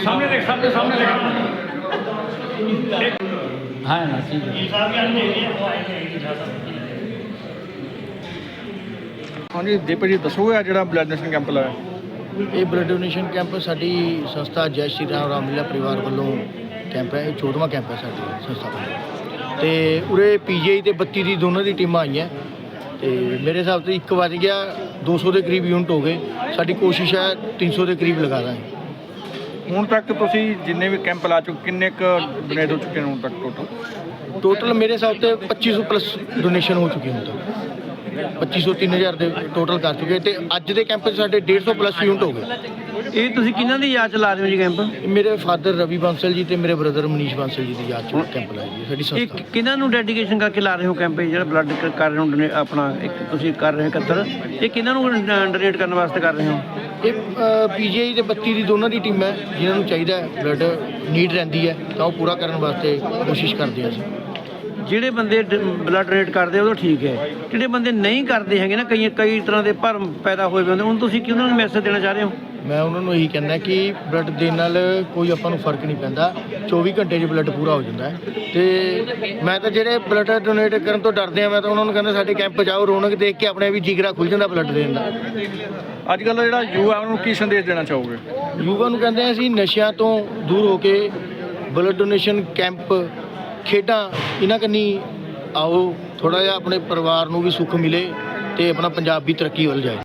सामने देख सामने सामने देख हाँ ना ठीक है ਹਾਂਜੀ ਦੀਪਕ ਜੀ ਦੱਸੋਗੇ ਆ ਜਿਹੜਾ ਬਲੱਡ ਡੋਨੇਸ਼ਨ ਕੈਂਪ ਲਾਇਆ ਇਹ ਬਲੱਡ ਡੋਨੇਸ਼ਨ ਕੈਂਪ ਸਾਡੀ ਸੰਸਥਾ ਜੈ ਸ਼੍ਰੀ ਰਾਮ ਰਾਮਲੀਲਾ ਪਰਿਵਾਰ ਵੱਲੋਂ ਕੈਂਪ ਹੈ ਇਹ ਚੌਦਵਾਂ ਕੈਂਪ ਹੈ ਸਾਡੀ ਸੰਸਥਾ ਵੱਲੋਂ ਤੇ ਉਰੇ ਪੀਜੀਆਈ ਤੇ 32 ਦੀ ਦੋਨਾਂ ਦੀ ਟੀਮਾਂ ਆਈਆਂ ਤੇ ਮੇਰੇ ਹਿਸਾਬ ਤੋਂ 1 ਵਜ ਗਿਆ 200 ਦੇ ਕਰੀਬ ਯੂਨਿਟ ਹੋ ਗਏ ਸਾਡੀ ਕੋਸ਼ਿਸ਼ ਹੈ 300 ਦੇ ਕਰੀਬ ਲਗਾ ਦਾਂਗੇ ਹੁਣ ਤੱਕ ਤੁਸੀਂ ਜਿੰਨੇ ਵੀ ਕੈਂਪ ਲਾ ਚੁੱਕੇ ਕਿੰਨੇ ਕ ਡੋਨੇਟ ਹੋ ਚੁੱਕੇ ਨੇ ਹੁਣ ਤੱਕ ਟੋਟਲ ਟੋਟਲ ਮੇਰੇ ਹਿਸਾਬ ਤੇ 2500 ਪਲੱਸ ਡੋਨੇਸ਼ਨ ਹੋ ਚੁੱਕੀ ਹੁਣ ਤੱਕ। 2500 3000 ਦੇ ਟੋਟਲ ਕਰ ਚੁੱਕੇ ਤੇ ਅੱਜ ਦੇ ਕੈਂਪ 'ਚ ਸਾਡੇ 150 ਪਲੱਸ ਯੂਨਿਟ ਹੋ ਗਏ। ਇਹ ਤੁਸੀਂ ਕਿਹਨਾਂ ਦੀ ਯਾਦ ਚ ਲਾ ਰਹੇ ਹੋ ਜੀ ਕੈਂਪ? ਮੇਰੇ ਫਾਦਰ ਰਵੀ ਬਾਂਸਲ ਜੀ ਤੇ ਮੇਰੇ ਬ੍ਰਦਰ ਮਨੀਸ਼ ਬਾਂਸਲ ਜੀ ਦੀ ਯਾਦ 'ਚ ਕੈਂਪ ਲਾਇਆ ਜੀ ਸਾਡੀ ਇਹ ਸੰਸਥਾ। ਕਿਹਨਾਂ ਨੂੰ ਡੈਡੀਕੇਸ਼ਨ ਕਰਕੇ ਲਾ ਰਹੇ ਹੋ ਕੈਂਪ ਇਹ ਜਿਹੜਾ ਬਲੱਡ ਕਰ ਰਹੇ ਹੋ ਆਪਣਾ ਇੱਕ ਤੁਸੀਂ ਕਰ ਰਹੇ ਹੋ ਇਕੱਤਰ ਇਹ ਕਿਹਨਾਂ ਨੂੰ ਡੋਨੇਟ ਕਰਨ ਵਾਸਤੇ ਕਰ ਰਹੇ ਹੋ? ਇਹ ਪੀਜੀਆਈ ਤੇ 32 ਦੀ ਦੋਨਾਂ ਦੀ ਟੀਮਾਂ ਜਿਨ੍ਹਾਂ ਨੂੰ ਚਾਹੀਦਾ ਬਲੱਡ ਨੀਡ ਰਹਿੰਦੀ ਹੈ, ਤਾਂ ਉਹ ਪੂਰਾ ਕਰਨ ਵਾਸਤੇ ਕੋਸ਼ਿਸ਼ ਕਰਦੇ ਹਾਂ ਅਸੀਂ। ਜਿਹੜੇ ਬੰਦੇ ਬਲੱਡ ਡੋਨੇਟ ਕਰਦੇ ਉਹ ਤਾਂ ਠੀਕ ਹੈ। ਜਿਹੜੇ ਬੰਦੇ ਨਹੀਂ ਕਰਦੇ ਹੈਗੇ ਨਾ ਕਈ ਕਈ ਤਰ੍ਹਾਂ ਦੇ ਭਰਮ ਪੈਦਾ ਹੋਏ ਹੁੰਦੇ ਹੁਣ ਤੁਸੀਂ ਕਿਹਨਾਂ ਨੂੰ ਮੈਸੇਜ ਦੇਣਾ ਚਾਹ ਰਹੇ ਹੋ? ਮੈਂ ਉਹਨਾਂ ਨੂੰ ਇਹੀ ਕਹਿੰਦਾ ਕਿ ਬਲੱਡ ਦੇਣ ਨਾਲ ਕੋਈ ਆਪਾਂ ਨੂੰ ਫ਼ਰਕ ਨਹੀਂ ਪੈਂਦਾ। 24 ਘੰਟੇ 'ਚ ਬਲੱਡ ਪੂਰਾ ਹੋ ਜਾਂਦਾ ਤੇ ਮੈਂ ਤਾਂ ਜਿਹੜੇ ਬਲੱਡ ਡੋਨੇਟ ਕਰਨ ਤੋਂ ਡਰਦੇ ਆ ਮੈਂ ਤਾਂ ਉਹਨਾਂ ਨੂੰ ਕਹਿੰਦਾ ਸਾਡੇ ਕੈਂਪ ਜਾਓ ਰੌਣਕ ਦੇਖ ਕੇ ਆਪਣੇ ਵੀ ਜਿਗਰਾ ਖੁੱਲ ਜਾਂਦਾ ਬਲੱਡ ਦੇਣ ਦਾ। ਅੱਜ ਕੱਲ੍ਹ ਦਾ ਜਿਹੜਾ ਯੂਵਾ ਉਹਨੂੰ ਕੀ ਸੰਦੇਸ਼ ਦੇਣਾ ਚਾਹੋਗੇ? ਯੁਵਾ ਨੂੰ ਕਹਿੰਦੇ ਆ ਅਸੀਂ ਨਸ਼ਿਆਂ ਤੋਂ ਦੂਰ ਹੋ ਕੇ ਬਲੱਡ ਡੋਨੇਸ਼ਨ ਕੈਂਪ ਖੇਡਾਂ ਇਹਨਾਂ ਕੰਨੀ ਆਓ, ਥੋੜ੍ਹਾ ਜਿਹਾ ਆਪਣੇ ਪਰਿਵਾਰ ਨੂੰ ਵੀ ਸੁੱਖ ਮਿਲੇ ਅਤੇ ਆਪਣਾ ਪੰਜਾਬ ਵੀ ਤਰੱਕੀ ਵੱਲ ਜਾਏ।